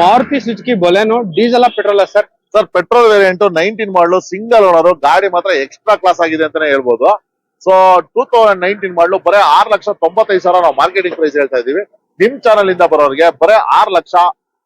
Maruti Suzuki Baleno diesel petrol sir? Sir petrol variant nineteen model single owner ಗಾಡಿ ಮಾತ್ರ extra class ಆಗಿದೆ ಅಂತಾನೆ ಹೇಳ್ಬೋದು. ಸೊ ಟೂ ತೌಸಂಡ್ ನೈನ್ಟೀನ್ ಮಾಡಲು ಬರೇ ಆರ್ ಲಕ್ಷ ತೊಂಬತ್ತೈದು ಸಾವಿರ ನಾವು ಮಾರ್ಕೆಟಿಂಗ್ ಪ್ರೈಸ್ ಹೇಳ್ತಾ ಇದೀವಿ ನಿಮ್ ಚಾನಲ್ ಇಂದ ಬರೋರಿಗೆ ಬರೇ ಆರ್ ಲಕ್ಷ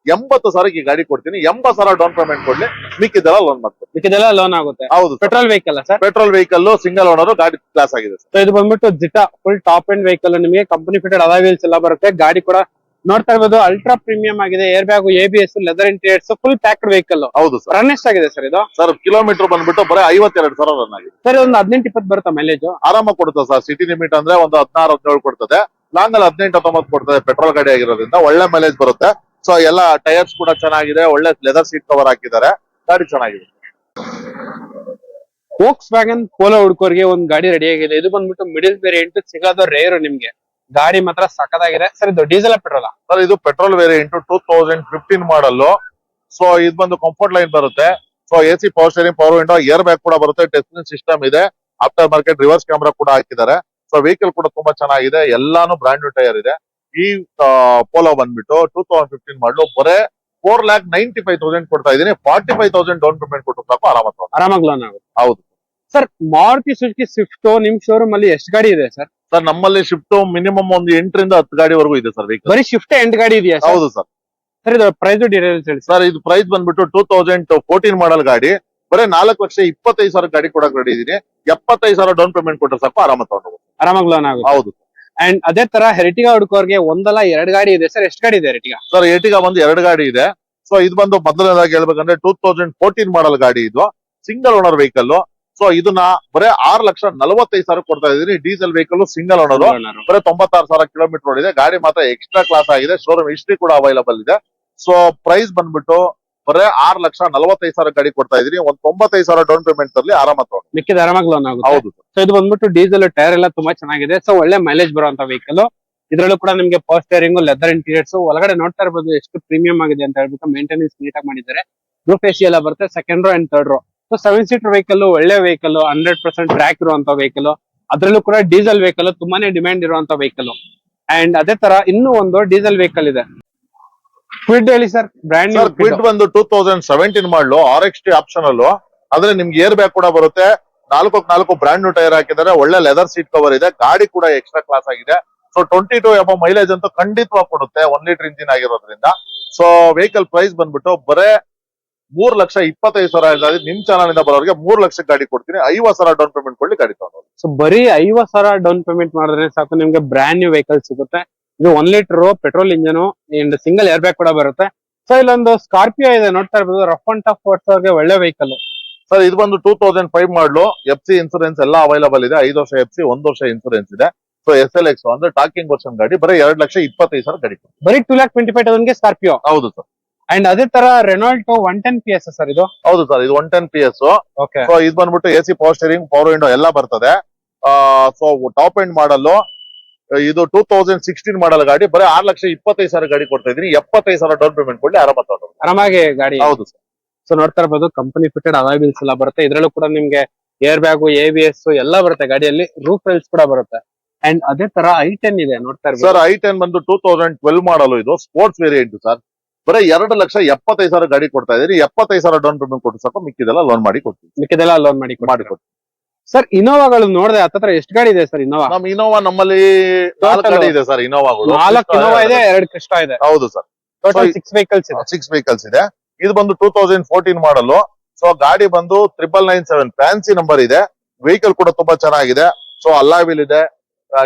ಎಂಬತ್ತು ಸಾವಿರಕ್ಕೆ ಈ ಗಾಡಿ ಕೊಡ್ತೀನಿ. ಎಂಬತ್ತು ಸಾವಿರ ಡೌನ್ ಪೇಮೆಂಟ್ ಕೊಡ್ಲಿ. ಮಿಕ್ಕಿದೆಲ್ಲ ಲೋನ್ ಮಾಡ್ತೀನಿ ಇದೆಲ್ಲ ಲೋನ್ ಆಗುತ್ತೆ. ಹೌದು petrol vehicle sir? Petrol vehicle single owner ಗಾಡಿ ಕ್ಲಾಸ್ ಆಗಿದೆ ಸರ್. ಇದು ಬಂದ್ಬಿಟ್ಟು Zeta full top end vehicle ನಿಮಗೆ ಕಂಪನಿ ಫಿಟೆಡ್ ಅಲಾ ವೀಲ್ಸ್ ಎಲ್ಲ ಬರುತ್ತೆ. ಗಾಡಿ ಕೂಡ ನೋಡ್ತಾ ಇರ್ಬೋದು ಅಲ್ಟ್ರಾ ಪ್ರೀಮಿಯಂ ಆಗಿದೆ. Airbag A B S leather interiors full packed vehicle ಹೌದು ಸರ್ ರನ್ ಎಷ್ಟಾಗಿದೆ ಸರ್ ಇದು? ಸರ್ ಕಿಲೋಮೀಟರ್ ಬಂದ್ಬಿಟ್ಟು ಬರೀ ಐವತ್ತೆರಡು ಸಾವಿರ ರನ್ ಆಗಿದೆ. ಸರ್ ಒಂದು ಹದಿನೆಂಟು ಇಪ್ಪತ್ತು ಬರುತ್ತಾ ಮೈಲೇಜ್ ಆರಾಮ ಕೊಡುತ್ತೆ ಸರ್ ಸಿಟಿ ಲಿಮಿಟ್ ಅಂದ್ರೆ ಒಂದು ಹದಿನಾರು ಹದಿನೇಳು ಕೊಡ್ತದೆ. ಲಾಂಗ್ ಅಲ್ಲಿ ಹದಿನೆಂಟು ಹತ್ತೊಂಬತ್ತು ಕೊಡ್ತದೆ ಪೆಟ್ರೋಲ್ ಗಾಡಿ ಆಗಿರೋದ್ರಿಂದ. ಒಳ್ಳೆ ಮೈಲೇಜ್ ಬರುತ್ತೆ. ಸೊ ಎಲ್ಲ ಟೈರ್ಸ್ ಕೂಡ ಚೆನ್ನಾಗಿದೆ. ಒಳ್ಳೆ ಲೆದರ್ ಸೀಟ್ ಕವರ್ ಹಾಕಿದ್ದಾರೆ. ಗಾಡಿ ಚೆನ್ನಾಗಿದೆ. ವೋಕ್ಸ್ ವ್ಯಾಗನ್ ಪೋಲೋ ಹುಡ್ಕೋರ್ಗೆ ಒಂದು ಗಾಡಿ ರೆಡಿ ಆಗಿದೆ. ಇದು ಬಂದ್ಬಿಟ್ಟು ಮಿಡಿಲ್ ವೇರಿಯಂಟ್ ಸಿಗೋದು ರೇರು ನಿಮ್ಗೆ. ಗಾಡಿ ಮಾತ್ರ ಸಖತ್ತಾಗಿದೆ. ಸರ್ ಇದು ಡೀಸೆಲ್ ಪೆಟ್ರೋಲ್? ಸರ್ ಇದು petrol variant two thousand fifteen model so ಇದು ಬಂದು ಕಂಫರ್ಟ್ ಲೈನ್ ಬರುತ್ತೆ. So A C power steering power window airbag ಕೂಡ ಬರುತ್ತೆ. ಟೆಸ್ಟಿಂಗ್ ಸಿಸ್ಟಮ್ ಇದೆ. ಆಫ್ಟರ್ ಮಾರ್ಕೆಟ್ ರಿವರ್ಸ್ ಕ್ಯಾಮ್ರಾ ಕೂಡ ಹಾಕಿದ್ದಾರೆ. ಸೊ ವೆಹಿಕಲ್ ಕೂಡ ತುಂಬಾ ಚೆನ್ನಾಗಿದೆ. ಎಲ್ಲಾನು ಬ್ರಾಂಡ್ ಟೈರ್ ಇದೆ. ಈ ಪೋಲೋ ಬಂದ್ಬಿಟ್ಟು ಟೂ ತೌಸಂಡ್ ಫಿಫ್ಟೀನ್ ಮಾಡಲು ಬರೇ four lakh ninety five thousand ಕೊಡ್ತಾ ಇದೀನಿ forty five thousand down payment ಕೊಟ್ಟು ಸಾಕು ಆರಾಮಾಗಿ. ಆರಾಮಾಗಿ ಲೋನ್ ಆಗುತ್ತೆ. ಹೌದು. ಸರ್ ಮಾರುತಿ ಸುಜುಕಿ ಸ್ವಿಫ್ಟ್ ನಿಮ್ ಶೋರೂಮ್ ಅಲ್ಲಿ ಎಷ್ಟು ಗಾಡಿ ಇದೆ ಸರ್? ಸರ್ ನಮ್ಮಲ್ಲಿ ಶಿಫ್ಟ್ ಮಿನಿಮಮ್ ಒಂದು ಎಂಟರಿಂದ ಹತ್ತು ಗಾಡಿವರೆಗೂ ಇದೆ ಸರ್ ವೆಹಿಕಲ್ ಬರೀ ಶಿಫ್ಟ್ ಎಂಟು ಗಾಡಿ ಇದೆಯಾ ಹೌದು ಸರ್. ಸರ್ ಇದು ಪ್ರೈಸ್ ಡೀಟೇಲ್ಸ್ ಹೇಳಿ ಸರ್. ಇದು ಪ್ರೈಸ್ ಬಂದ್ಬಿಟ್ಟು ಟೂ ತೌಸಂಡ್ ಫೋರ್ಟೀನ್ ಮಾಡಲ್ ಗಾಡಿ. ಬರೀ ನಾಲ್ಕು ಲಕ್ಷ ಇಪ್ಪತ್ತೈದು ಸಾವಿರ ಗಾಡಿ ಕೊಡಕ್ ರೆಡಿ ಇದೀನಿ. ಎಪ್ಪತ್ತೈದು ಸಾವಿರ ಡೌನ್ ಪೇಮೆಂಟ್ ಕೊಟ್ಟರೆ ಸಾಕು ಆರಾಮ ತಗೊಂಡು ಆರಾಮಾಗಿ ಲೋನ್ ಆಗುತ್ತೆ. ಹೌದು ಅಂಡ್ ಅದೇ ತರ ಹೆರಿಟಿಗಾ ಹುಡುಕೋರ್ಗೆ ಒಂದಲ್ಲ ಎರಡು ಗಾಡಿ ಇದೆ ಸರ್. ಎಷ್ಟು ಗಾಡಿ ಇದೆ ಹೆರಿಟಿಗಾ ಸರ್ ಏಟಿಗ ಬಂದು ಎರಡು ಗಾಡಿ ಇದೆ. ಸೊ ಇದು ಬಂದು ಮೊದಲನೇದಾಗಿ ಹೇಳ್ಬೇಕಂದ್ರೆ ಟೂ ತೌಸಂಡ್ ಫೋರ್ಟೀನ್ ಮಾಡಲ್ ಗಾಡಿ ಇದು. ಸಿಂಗಲ್ ಓನರ್ ವೆಹಿಕಲ್ ಸೊ ಇದನ್ನ ಬರೇ ಆರ್ ಲಕ್ಷ ನಲವತ್ತೈದು ಸಾವಿರ ಕೊಡ್ತಾ ಇದೀನಿ ಡೀಸೆಲ್ ವೆಹಿಕಲ್ ಸಿಂಗಲ್ ಓನರ್ ಬರೀ ತೊಂಬತ್ತಾರು ಸಾವಿರ ಕಿಲೋಮೀಟರ್ ಓಡಿದೆ ಗಾಡಿ ಮಾತ್ರ ಎಕ್ಸ್ಟ್ರಾ ಕ್ಲಾಸ್ ಆಗಿದೆ. ಶೋರೂಮ್ ಹಿಸ್ಟ್ರಿ ಕೂಡ ಅವೈಲಬಲ್ ಇದೆ. ಸೊ ಪ್ರೈಸ್ ಬಂದ್ಬಿಟ್ಟು ಬರೇ ಆರ್ ಲಕ್ಷ ನಲವತ್ತೈದು ಸಾವಿರ ಗಾಡಿ ಕೊಡ್ತಾ ಇದೀನಿ ಒಂದ್ ತೊಂಬತ್ತೈದು ಸಾವಿರ ಡೌನ್ ಪೇಮೆಂಟ್ ಅಲ್ಲಿ ಆರಾಮ ಮಿಕ್ಕಿದ ಆರಾಮಾಗಿ ಲೋನ್ ಆಗುತ್ತೆ. ಹೌದು ಸೊ ಇದು ಬಂದ್ಬಿಟ್ಟು ಡೀಸೆಲ್ ಟೈರ್ ಎಲ್ಲ ತುಂಬಾ ಚೆನ್ನಾಗಿದೆ. ಸೊ ಒಳ್ಳೆ ಮೈಲೇಜ್ ಬರುವಂತ ವೆಹಿಕಲ್ ಇದ್ರಲ್ಲೂ ಕೂಡ ನಿಮಗೆ ಫಸ್ಟ್ ಸ್ಟೇರಿಂಗ್ ಲೆದರ್ ಇಂಟೀರಿಯರ್ಸ್ ಒಳಗಡೆ ನೋಡ್ತಾ ಇರ್ಬೋದು ಎಷ್ಟು ಪ್ರೀಮಿಯಂ ಆಗಿದೆ ಅಂತ ಹೇಳ್ಬಿಟ್ಟು ಮೇಂಟೆನೆನ್ಸ್ ನೀಟಾಗಿ ಮಾಡಿದ್ದಾರೆ. ರೂಫ್ ಎಸಿ ಎಲ್ಲ ಬರುತ್ತೆ second row and third row so seven seater vehicle ಒಳ್ಳೆ ವೆಹಿಕಲ್ ಹಂಡ್ರೆಡ್ ಪರ್ಸೆಂಟ್ ಟ್ರ್ಯಾಕ್ ಇರುವಂತ ವೆಹಿಕಲ್ ಅದರಲ್ಲೂ ಕೂಡ ಡೀಸೆಲ್ ವೆಹಿಕಲ್ ತುಂಬಾನೇ ಡಿಮ್ಯಾಂಡ್ ಇರುವಂತ ವೆಹಿಕಲ್ ಅಂಡ್ ಅದೇ ತರ ಇನ್ನೂ ಒಂದು ಡೀಸೆಲ್ ವೆಹಿಕಲ್ ಇದೆ. ಕ್ವಿಡ್ ಹೇಳಿ ಸರ್ ಬ್ರ್ಯಾಂಡ್ ಕ್ವಿಡ್ ಬಂದು two thousand seventeen model R X T option ಅಲ್ಲೂ. ಆದ್ರೆ ನಿಮ್ಗೆ ಏರ್ ಬ್ಯಾಗ್ ಕೂಡ ಬರುತ್ತೆ. ನಾಲ್ಕು ನಾಲ್ಕು ಬ್ರಾಂಡ್ ನ್ಯೂ ಟೈರ್ ಹಾಕಿದ್ದಾರೆ. ಒಳ್ಳೆ ಲೆದರ್ ಸೀಟ್ ಕವರ್ ಇದೆ. ಗಾಡಿ ಕೂಡ ಎಕ್ಸ್ಟ್ರಾ ಕ್ಲಾಸ್ ಆಗಿದೆ. So twenty two F mileage ಅಂತೂ ಖಂಡಿತವಾಗಿ ಕೊಡುತ್ತೆ. ಒನ್ ಲೀಟರ್ ಇಂಜಿನ್ ಆಗಿರೋದ್ರಿಂದ. ಸೊ ವೆಹಿಕಲ್ ಪ್ರೈಸ್ ಬಂದ್ಬಿಟ್ಟು ಬರೇ ಮೂರ್ ಲಕ್ಷ ಇಪ್ಪತ್ತೈದು ಸಾವಿರ. ನಿಮ್ ಚಾನಲ್ ಇಂದ ಬರೋರಿಗೆ ಮೂರ್ ಲಕ್ಷ ಗಾಡಿ ಕೊಡ್ತೀನಿ. ಐವತ್ ಸಾವಿರ ಡೌನ್ ಪೇಮೆಂಟ್ ಕೊಡ್ಲಿ ಗಾಡಿ ತಗೊಂಡು ಸೊ ಬರೀ ಐವತ್ ಸಾವಿರ ಡೌನ್ ಪೇಮೆಂಟ್ ಮಾಡಿದ್ರೆ ಸಾಕು. ನಿಮ್ಗೆ ಬ್ರ್ಯಾಂಡ್ ನ್ಯೂ ವೆಹಿಕಲ್ ಸಿಗುತ್ತೆ. ಇದು one litre petrol engine and single airbag ಕೂಡ ಬರುತ್ತೆ. ಸೊ ಇಲ್ಲೊಂದು ಸ್ಕಾರ್ಪಿಯೋ ಇದೆ. ನೋಡ್ತಾ ಇರ್ಬೋದು. ರಫ್ ಅಂಡ್ ಟಫ್ ಅವ್ರಿಗೆ ಒಳ್ಳೆ ವೆಹಿಕಲ್ ಸರ್ ಇದು ಬಂದು two thousand five model F C insurance ಎಲ್ಲ ಅವೈಲಬಲ್ ಇದೆ. ಐದು ವರ್ಷ ಎಫ್ ಸಿ ಒಂದ್ ವರ್ಷ ಇನ್ಸೂರೆನ್ಸ್ ಇದೆ. ಸೊ ಎಸ್ ಎಲ್ ಎಕ್ಸ್ ಅಂದ್ರೆ ಟಾಕಿಂಗ್ ವರ್ಷನ್ ಗಾಡಿ. ಬರೀ ಎರಡ್ ಲಕ್ಷ ಇಪ್ಪತ್ತೈದು ಸಾವಿರ ಗಾಡಿ. ಬರೀ two lakh twenty five Scorpio ಹೌದು ಸರ್ ಅಂಡ್ ಅದೇ ತರ ರೆನಾಲ್ಟೋ one ten P S sir ಇದು? ಹೌದು ಸರ್ ಇದು one ten P S okay so ಇದು ಬಂದ್ಬಿಟ್ಟು A C power steering power window ಎಲ್ಲ ಬರ್ತದೆ. ಸೊ ಟಾಪ್ ಎಂಡ್ ಮಾಡಲ್ ಇದು ಟೂ ತೌಸಂಡ್ ಸಿಕ್ಸ್ಟೀನ್ ಮಾಡಲ್ ಗಾಡಿ ಬರೀ ಆರ್ ಲಕ್ಷ ಇಪ್ಪತ್ತೈದು ಸಾವಿರ ಗಾಡಿ ಕೊಡ್ತಾ ಇದೀನಿ ಎಪ್ಪತ್ತೈದು ಸಾವಿರ ಡೌನ್ ಪೇಮೆಂಟ್ ಕೊಡ್ಲಿ ಆರಾಮ ಆರಾಮಾಗಿ ಗಾಡಿ. ಹೌದು ಸರ್. ಸೊ ನೋಡ್ತಾ ಇರ್ಬೋದು ಕಂಪನಿ ಫಿಟೆಡ್ ಅವೈಬಲ್ಸ್ ಎಲ್ಲ ಬರುತ್ತೆ. ಇದರಲ್ಲೂ ಕೂಡ ನಿಮ್ಗೆ air bag A B S ಎಲ್ಲ ಬರುತ್ತೆ ಗಾಡಿಯಲ್ಲಿ. ರೂಫ್ ರೈಲ್ಸ್ ಕೂಡ ಬರುತ್ತೆ. ಅಂಡ್ ಅದೇ ತರ ಐ ಟೆನ್ ಇದೆ ನೋಡ್ತಾ ಇರ್ಬೋದು. ಸರ್ ಐ ಟೆನ್ ಬಂದು ಟೂ ತೌಸಂಡ್ ಟ್ವೆಲ್ ಮಾಡಲು ಇದು. Sports variant sir. ಬರೀ ಎರಡು ಲಕ್ಷ ಎಪ್ಪತ್ತೈದು ಸಾವಿರ ಗಾಡಿ ಕೊಡ್ತಾ ಇದೀನಿ ಎಪ್ಪತ್ತೈದು ಸಾವಿರ ಡೌನ್ ಪೇಮೆಂಟ್ ಕೊಟ್ಟು ಸಾಕು ಮಿಕ್ಕಿದೆಲ್ಲ ಲೋನ್ ಮಾಡಿ ಕೊಡ್ತೀವಿ. ಮಿಕ್ಕಿದೆಲ್ಲ ಲೋನ್ ಮಾಡಿ ಮಾಡಿ ಕೊಡ್ತೀವಿ. ಸರ್ ಇನೋವಾಗಳು ನೋಡಿದೆ ಹತ್ತತ್ರ ಎಷ್ಟು ಗಾಡಿ ಇದೆ ಸರ್ ಇನೋವಾ ನಮ್ ಇನೋವಾ ನಮ್ಮಲ್ಲಿ ನಾಲ್ಕು ಗಾಡಿ ಇದೆ ಸರ್ ಇನೋವಾಗಳು ನಾಲ್ಕು ಇನೋವಾ ಇದೆ ಎರಡು ಕ್ರಿಸ್ಟಾ ಇದೆ. ಹೌದು ಸರ್. ಟೋಟಲ್ ಸಿಕ್ಸ್ ವೆಹಿಕಲ್ಸ್ ಇದೆ. ಸಿಕ್ಸ್ ವೆಹಿಕಲ್ಸ್ ಇದೆ. ಇದು ಬಂದು two thousand fourteen model so ಗಾಡಿ ಬಂದು triple nine seven fancy number ಇದೆ. ವೆಹಿಕಲ್ ಕೂಡ ತುಂಬಾ ಚೆನ್ನಾಗಿದೆ. ಸೊ ಅಲ್ಲಾವಿಲ್ ಇದೆ.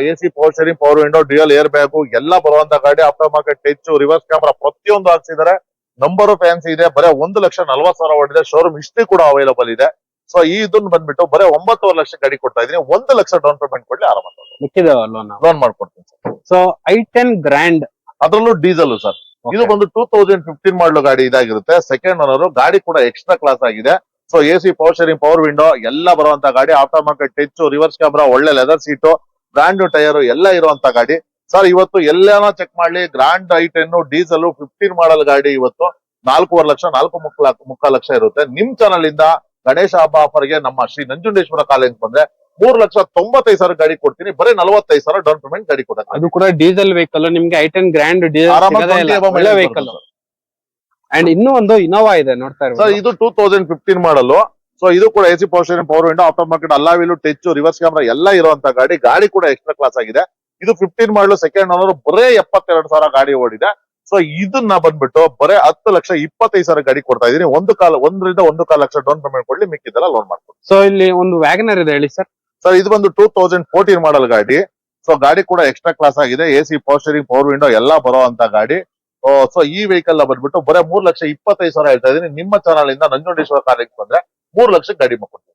A C power steering power window dual airbag ಎಲ್ಲ ಬರುವಂತ ಗಾಡಿ after market touch reverse camera ಪ್ರತಿಯೊಂದು ಹಾಕ್ಸಿದ್ದಾರೆ ನಂಬರ್ ಫ್ಯಾನ್ಸಿ ಇದೆ ಬರೇ ಒಂದು ಲಕ್ಷ ನಲ್ವತ್ ಸಾವಿರ ಹೊಡಿದೆ ಶೋರೂಮ್ ಹಿಸ್ಟ್ರಿ ಕೂಡ ಅವೈಲಬಲ್ ಇದೆ. ಸೊ ಈ ಇದನ್ನ ಬಂದ್ಬಿಟ್ಟು ಬರೀ ಒಂಬತ್ತೂವರೆ ಲಕ್ಷ ಗಾಡಿ ಕೊಡ್ತಾ ಇದೀನಿ ಒಂದು ಲಕ್ಷ ಡೌನ್ ಪೇಮೆಂಟ್ ಕೊಡ್ಲಿ ಆರಾಮ ಮಿಕ್ಕಿದೆ ಲೋನ್ ಲೋನ್ ಮಾಡ್ಕೊಡ್ತೀನಿ sir. So I ten grand ಅದರಲ್ಲೂ ಡೀಸೆಲ್ ಸರ್. ಇದು ಬಂದು ಟೂ ತೌಸಂಡ್ ಫಿಫ್ಟೀನ್ ಮಾಡಲು ಗಾಡಿ ಇದಾಗಿರುತ್ತೆ. ಸೆಕೆಂಡ್ ಓನರ್ ಗಾಡಿ ಕೂಡ ಎಕ್ಸ್ಟ್ರಾ ಕ್ಲಾಸ್ ಆಗಿದೆ. So A C power steering power window ಎಲ್ಲ ಬರುವಂತ ಗಾಡಿ after market touch reverse camera ಒಳ್ಳೆ ಲೆದರ್ ಸೀಟು ಬ್ರಾಂಡ್ ಟೈರ್ ಎಲ್ಲ ಇರುವಂತ ಗಾಡಿ. ಸರ್ ಇವತ್ತು ಎಲ್ಲಾನ ಚೆಕ್ ಮಾಡ್ಲಿ. Grand I ten diesel fifteen model ಗಾಡಿ ಇವತ್ತು ನಾಲ್ಕೂವರೆ ಲಕ್ಷ ನಾಲ್ಕು ಮುಕ್ಕಾಲ ಮುಕ್ಕಾಲು ಲಕ್ಷ ಇರುತ್ತೆ. ನಿಮ್ ಚಾನಲ್ ಇಂದ ಗಣೇಶ ಹಬ್ಬ ಆಫರ್ಗೆ ನಮ್ಮ ಶ್ರೀ ನಂಜುಂಡೇಶ್ವರ ಕಾಲೇಜ್ ಬಂದ್ರೆ ಮೂರ್ ಲಕ್ಷ ತೊಂಬತ್ತೈದು ಸಾವಿರ ಗಾಡಿ ಕೊಡ್ತೀನಿ. ಬರೀ ನಲವತ್ತೈದು ಸಾವಿರ ಡೌನ್ ಪೇಮೆಂಟ್ ಗಾಡಿ ಕೊಡಕ್ಕೆ ಅದು ಕೂಡ ಡೀಸೆಲ್ ವೆಹಿಕಲ್ ನಿಮ್ಗೆ ಐ ಟೆನ್ ಗ್ರ್ಯಾಂಡ್ ಡೀಸೆಲ್ ಆರಾಮಾಗಿ ಸಿಗೋದೇ ಇಲ್ಲ. 20 above ಒಳ್ಳೆ mileage ವೆಹಿಕಲ್ ಅಂಡ್ ಇನ್ನೂ ಒಂದು ಇನೋವಾ ಇದೆ ನೋಡ್ತಾ ಸರ್ ಇದು two thousand fifteen model so ಇದು ಕೂಡ AC power power window after market alloy wheel touch reverse camera ಎಲ್ಲ ಇರುವಂತ ಗಾಡಿ ಗಾಡಿ ಕೂಡ ಎಕ್ಸ್ಟ್ರಾ ಕ್ಲಾಸ್ ಆಗಿದೆ. ಇದು ಫಿಫ್ಟೀನ್ ಮಾಡಲು ಸೆಕೆಂಡ್ ಓನರ್ ಬರೇ ಎಪ್ಪತ್ತೆರಡು ಸಾವಿರ ಗಾಡಿ ಓಡಿದೆ. ಸೊ ಇದನ್ನ ಬಂದ್ಬಿಟ್ಟು ಬರೇ ಹತ್ತು ಲಕ್ಷ ಇಪ್ಪತ್ತೈದು ಸಾವಿರ ಗಾಡಿ ಕೊಡ್ತಾ ಇದೀನಿ ಒಂದು ಕಾಲ ಒಂದರಿಂದ ಒಂದು ಕಾಲ ಲಕ್ಷ ಡೌನ್ ಪೇಮೆಂಟ್ ಕೊಡ್ಲಿ ಮಿಕ್ಕಿದ್ದೆಲ್ಲ ಲೋನ್ ಮಾಡ್ಕೊಡಿ ಸೊ ಇಲ್ಲಿ ಒಂದು ವ್ಯಾಗನರ್ ಇದೆ ಹೇಳಿ ಸರ್. ಸರ್ ಇದು ಬಂದು ಟೂ ತೌಸಂಡ್ ಫೋರ್ಟೀನ್ ಮಾಡಲ್ ಗಾಡಿ. ಸೊ ಗಾಡಿ ಕೂಡ ಎಕ್ಸ್ಟ್ರಾ ಕ್ಲಾಸ್ ಆಗಿದೆ. A C power steering power window ಎಲ್ಲ ಬರೋ ಅಂತ ಗಾಡಿ. ಸೊ ಈ ವೆಹಿಕಲ್ ಬಂದ್ಬಿಟ್ಟು ಬರೀ ಮೂರ್ ಲಕ್ಷ ಇಪ್ಪತ್ತೈದು ಸಾವಿರ ಹೇಳ್ತಾ ಇದ್ದೀನಿ. ನಿಮ್ಮ ಚಾನಲ್ ಇಂದ ನಂಜುಂಡೇಶ್ವರ ಕಾಲೇಜ್ ಬಂದ್ರೆ ಮೂರ್ ಲಕ್ಷ ಗಾಡಿ ಮಾಡ್ಕೊಡ್ತೀನಿ.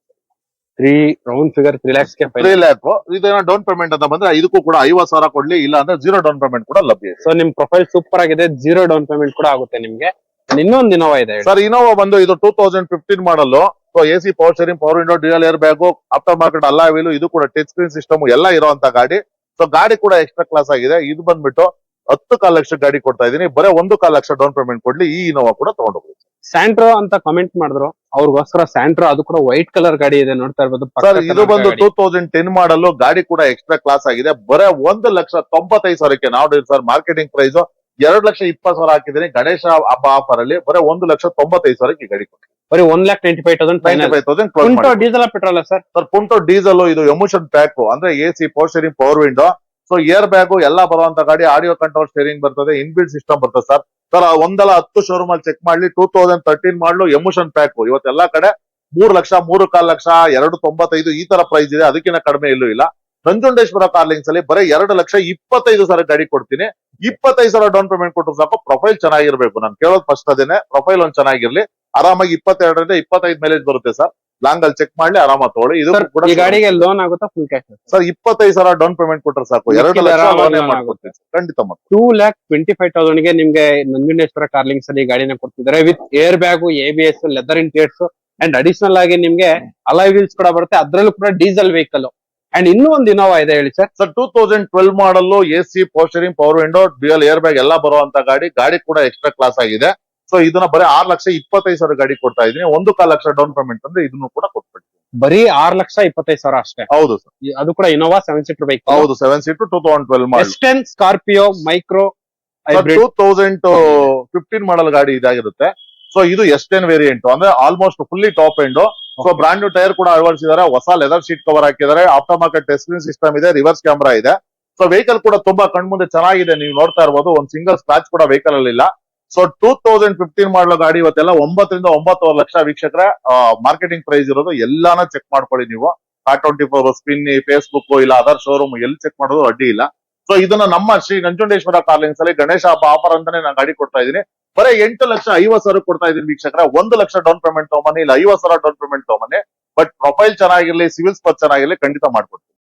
ತ್ರೀ ರೌಂಡ್ ಫಿಗರ್ ತ್ರೀ ಲ್ಯಾಕ್ಸ್ಗೆ ತ್ರೀ ಲ್ಯಾಕ್ ಇದೇನೋ ಡೌನ್ ಪೇಮೆಂಟ್ ಅಂತ ಬಂದ್ರೆ ಇದಕ್ಕೂ ಕೂಡ ಐವತ್ ಸಾವಿರ ಕೊಡ್ಲಿ ಇಲ್ಲ ಅಂದ್ರೆ ಜೀರೋ ಡೌನ್ ಪೇಮೆಂಟ್ ಕೂಡ ಲಭ್ಯ ಸೊ ನಿಮ್ ಪ್ರೊಫೈಲ್ ಸೂಪರ್ ಆಗಿದೆ. ಜೀರೋ ಡೌನ್ ಪೇಮೆಂಟ್ ಕೂಡ ಆಗುತ್ತೆ ನಿಮ್ಗೆ. ಇನ್ನೊಂದು ಇನೋವಾ ಇದೆ ಸರ್ ಇನೋವಾ ಬಂದು ಇದು two thousand fifteen model so A C power steering power window dual air bag after market alloy wheel ಇದು ಕೂಡ ಟಚ್ ಸ್ಕ್ರೀನ್ ಸಿಸ್ಟಮ್ ಎಲ್ಲ ಇರುವಂತ ಗಾಡಿ. ಸೊ ಗಾಡಿ ಕೂಡ ಎಕ್ಸ್ಟ್ರಾ ಕ್ಲಾಸ್ ಆಗಿದೆ. ಇದು ಬಂದ್ಬಿಟ್ಟು ಹತ್ತು ಕಾಲ ಲಕ್ಷ ಗಾಡಿ ಕೊಡ್ತಾ ಇದೀನಿ ಬರೀ ಒಂದು ಕಾಲ ಲಕ್ಷ ಡೌನ್ ಪೇಮೆಂಟ್ ಕೊಡ್ಲಿ ಈ ಇನೋವಾ ಕೂಡ ತಗೊಂಡೋಗ್ರಿ ಸ್ಯಾಂಟ್ರೋ ಅಂತ ಕಮೆಂಟ್ ಮಾಡಿದ್ರು. ಅವ್ರಿಗೋಸ್ಕರ ಸ್ಯಾಂಟ್ರೋ ಅದು ಕೂಡ ವೈಟ್ ಕಲರ್ ಗಾಡಿ ಇದೆ ನೋಡ್ತಾ ಇರ್ಬೋದು ಸರ್ ಇದು ಬಂದು. ಟೂ ತೌಸಂಡ್ ಟೆನ್ ಮಾಡಲು ಗಾಡಿ ಕೂಡ ಎಕ್ಸ್ಟ್ರಾ ಕ್ಲಾಸ್ ಆಗಿದೆ. ಬರೇ ಒಂದು ಲಕ್ಷ ತೊಂಬತ್ತೈದು ಸಾವಿರಕ್ಕೆ ನಾವು ಸರ್ ಮಾರ್ಕೆಟಿಂಗ್ ಪ್ರೈಸ್ ಎರಡು ಲಕ್ಷ ಇಪ್ಪತ್ತು ಸಾವಿರ ಹಾಕಿದ್ದೀನಿ. ಗಣೇಶ ಹಬ್ಬ ಆಫರ್ ಅಲ್ಲಿ ಬರೇ ಒಂದು ಲಕ್ಷ ತೊಂಬತ್ತೈದು ಸಾವಿರಕ್ಕೆ ಗಾಡಿ ಬರೀ one lakh twenty five thousand ninety five thousand close ಉಂಟು diesel petrol sir? Sir Punto diesel ಇದು ಎಮೋಷನ್ ಪ್ಯಾಕ್ ಅಂದ್ರೆ A C power steering power window so air bag ಎಲ್ಲ ಬರುವಂತ ಗಾಡಿ ಆಡಿಯೋ ಕಂಟ್ರೋಲ್ ಸ್ಟೇರಿಂಗ್ ಬರ್ತದೆ ಇನ್ಬಿಲ್ಡ್ ಸಿಸ್ಟಮ್ ಬರ್ತದೆ sir sir ಒಂದಲ್ಲ ಹತ್ತು ಶೋರೂಮ್ ಅಲ್ಲಿ ಚೆಕ್ ಮಾಡ್ಲಿ two thousand thirteen model emotion pack ಇವತ್ತೆಲ್ಲಾ ಕಡೆ ಮೂರು ಲಕ್ಷ, ಮೂರು ಕಾಲ್ ಲಕ್ಷ, ಎರಡು ತೊಂಬತ್ತೈದು ಈ ತರ ಪ್ರೈಸ್ ಇದೆ. ಅದಕ್ಕಿಂತ ಕಡಿಮೆ ಇಲ್ಲೂ ಇಲ್ಲ. ನಂಜುಂಡೇಶ್ವರ ಕಾರ್ಲಿಂಗ್ಸ್ ಅಲ್ಲಿ ಬರೀ ಎರಡು ಲಕ್ಷ ಇಪ್ಪತ್ತೈದು ಸಾವಿರ ಗಾಡಿ ಕೊಡ್ತೀನಿ. ಇಪ್ಪತ್ತೈದು ಸಾವಿರ ಡೌನ್ ಪೇಮೆಂಟ್ ಕೊಟ್ಟರು ಸಾಕು ಪ್ರೊಫೈಲ್ ಚೆನ್ನಾಗಿರ್ಬೇಕು. ನಾನು ಕೇಳೋದು ಫಸ್ಟ್ ಅದೇನೆ ಪ್ರೊಫೈಲ್ ಒಂದ್ ಚೆನ್ನಾಗಿರ್ಲಿ. ಆರಾಮಾಗಿ ಇಪ್ಪತ್ತೆರಡರಿಂದ ಇಪ್ಪತ್ತೈದು ಮೈಲೇಜ್ ಬರುತ್ತೆ ಸರ್ ಲಾಂಗ್ ಅಲ್ಲಿ ಚೆಕ್ ಮಾಡ್ಲಿ ಆರಾಮ ತಗೊಳ್ಳಿ. ಇದು ಸರ್ ಕೂಡ ಈ ಗಾಡಿಗೆ ಲೋನ್ ಆಗುತ್ತಾ ಫುಲ್ ಕ್ಯಾಶ್ ಸರ್ ಇಪ್ಪತ್ತೈದು ಸಾವಿರ ಡೌನ್ ಪೇಮೆಂಟ್ ಕೊಟ್ರೆ ಸಾಕು. ಎರಡು ಲಕ್ಷ ಲೋನ್ ಮಾಡ್ಕೊಡ್ತೀನಿ ಖಂಡಿತ ಟೂ ಲ್ಯಾಕ್ ಟ್ವೆಂಟಿ ಫೈವ್ ತೌಸಂಡ್ಗೆ ನಿಮ್ಗೆ ನಂಜುಂಡೇಶ್ವರ ಕಾರ್ಲಿಂಗ್ಸ್ ಅಲ್ಲಿ ಗಾಡಿನ ಕೊಡ್ತಿದ್ದಾರೆ. With air bag A B S leather interiors and additional ಆಗಿ ನಿಮ್ಗೆ ಅಲಾಯ್ ವೀಲ್ಸ್ ಕೂಡ ಬರುತ್ತೆ. ಅದ್ರಲ್ಲೂ ಕೂಡ ಡೀಸೆಲ್ ವೆಹಿಕಲ್ ಅಂಡ್ ಇನ್ನೂ ಒಂದು ಇನೋವಾ ಇದೆ ಹೇಳಿ sir sir two thousand twelve model A C power steering power window dual air bag ಎಲ್ಲ ಬರುವಂತ ಗಾಡಿ. ಗಾಡಿ ಕೂಡ ಎಕ್ಸ್ಟ್ರಾ ಕ್ಲಾಸ್ ಆಗಿದೆ. ಸೊ ಇದನ್ನ ಬರೀ ಆರ್ ಲಕ್ಷ ಇಪ್ಪತ್ತೈದು ಸಾವಿರ ಗಾಡಿ ಕೊಡ್ತಾ ಇದೀನಿ ಒಂದು ಕಾಲ್ ಲಕ್ಷ ಡೌನ್ ಪೇಮೆಂಟ್ ಅಂದ್ರೆ ಇದನ್ನು ಕೂಡ ಕೊಟ್ಬಿಡ್ತೀನಿ. ಬರೀ ಆರ್ ಲಕ್ಷ ಇಪ್ಪತ್ತೈದು ಸಾವಿರ ಅಷ್ಟೇ. ಹೌದು ಸರ್ ಅದು ಕೂಡ ಇನೋವಾ ಸೆವೆನ್ ಸೀಟರ್ ಬೈಕ್ ಹೌದು seven seater two thousand twelve S ten Scorpio micro two thousand fifteen model ಗಾಡಿ ಇದಾಗಿರುತ್ತೆ. ಸೊ ಇದು ಎಸ್ಟೆನ್ ವೇರಿಯಂಟ್ ಅಂದ್ರೆ almost fully top end so brand new tyre ಕೂಡ ಅಳವಡಿಸಿದ್ದಾರೆ. ಹೊಸ ಲೆದರ್ ಶೀಟ್ ಕವರ್ ಹಾಕಿದ್ದಾರೆ. After market testing system ಇದೆ. Reverse camera ಇದೆ. ಸೊ ವೆಹಿಕಲ್ ಕೂಡ ತುಂಬಾ ಕಣ್ಮುಂದೆ ಚೆನ್ನಾಗಿದೆ. ನೀವು ನೋಡ್ತಾ ಇರ್ಬೋದು. ಒಂದ್ ಸಿಂಗಲ್ ಸ್ಕ್ರಾಚ್ ಕೂಡ ವೆಹಿಕಲ್ ಅಲ್ಲಿ ಇಲ್ಲ ಸೊ ಟೂ ತೌಸಂಡ್ ಫಿಫ್ಟೀನ್ ಮಾಡೋ ಗಾಡಿ ಇವತ್ತೆಲ್ಲ ಒಂಬತ್ತರಿಂದ ಒಂಬತ್ತುವರೆ ಲಕ್ಷ ವೀಕ್ಷಕರ ಮಾರ್ಕೆಟಿಂಗ್ ಪ್ರೈಸ್ ಇರೋದು ಎಲ್ಲಾನ ಚೆಕ್ ಮಾಡ್ಕೊಳ್ಳಿ ನೀವು. Car twenty four spin Facebook ಇಲ್ಲ ಅದರ್ ಶೋರೂಮ್ ಎಲ್ಲಿ ಚೆಕ್ ಮಾಡೋದು ಅಡ್ಡಿ ಇಲ್ಲ. ಸೊ ಇದನ್ನ ನಮ್ಮ ಶ್ರೀ ನಂಜುಂಡೇಶ್ವರ ಕಾರ್ಲಿಂಗ್ಸ್ ಅಲ್ಲಿ ಗಣೇಶ ಹಬ್ಬ ಆಫರ್ ಅಂತಾನೆ ನಾನು ಗಾಡಿ ಕೊಡ್ತಾ ಇದೀನಿ ಬರೀ ಎಂಟು ಲಕ್ಷ ಐವತ್ತು ಸಾವಿರ ಕೊಡ್ತಾ ಇದ್ದೀನಿ ವೀಕ್ಷಕರ. ಒಂದು ಲಕ್ಷ ಡೌನ್ ಪೇಮೆಂಟ್ ತಗೊಂಬನ್ನಿ, ಇಲ್ಲ ಐವತ್ ಸಾವಿರ ಡೌನ್ ಪೇಮೆಂಟ್ ತಗೊಂಬನ್ನಿ. ಬಟ್ ಪ್ರೊಫೈಲ್ ಚೆನ್ನಾಗಿರ್ಲಿ ಸಿವಿಲ್ ಸ್ಪರ್ ಚೆನ್ನಾಗಿರ್ಲಿ ಖಂಡಿತ ಮಾಡ್ಕೊಡ್ತೀನಿ.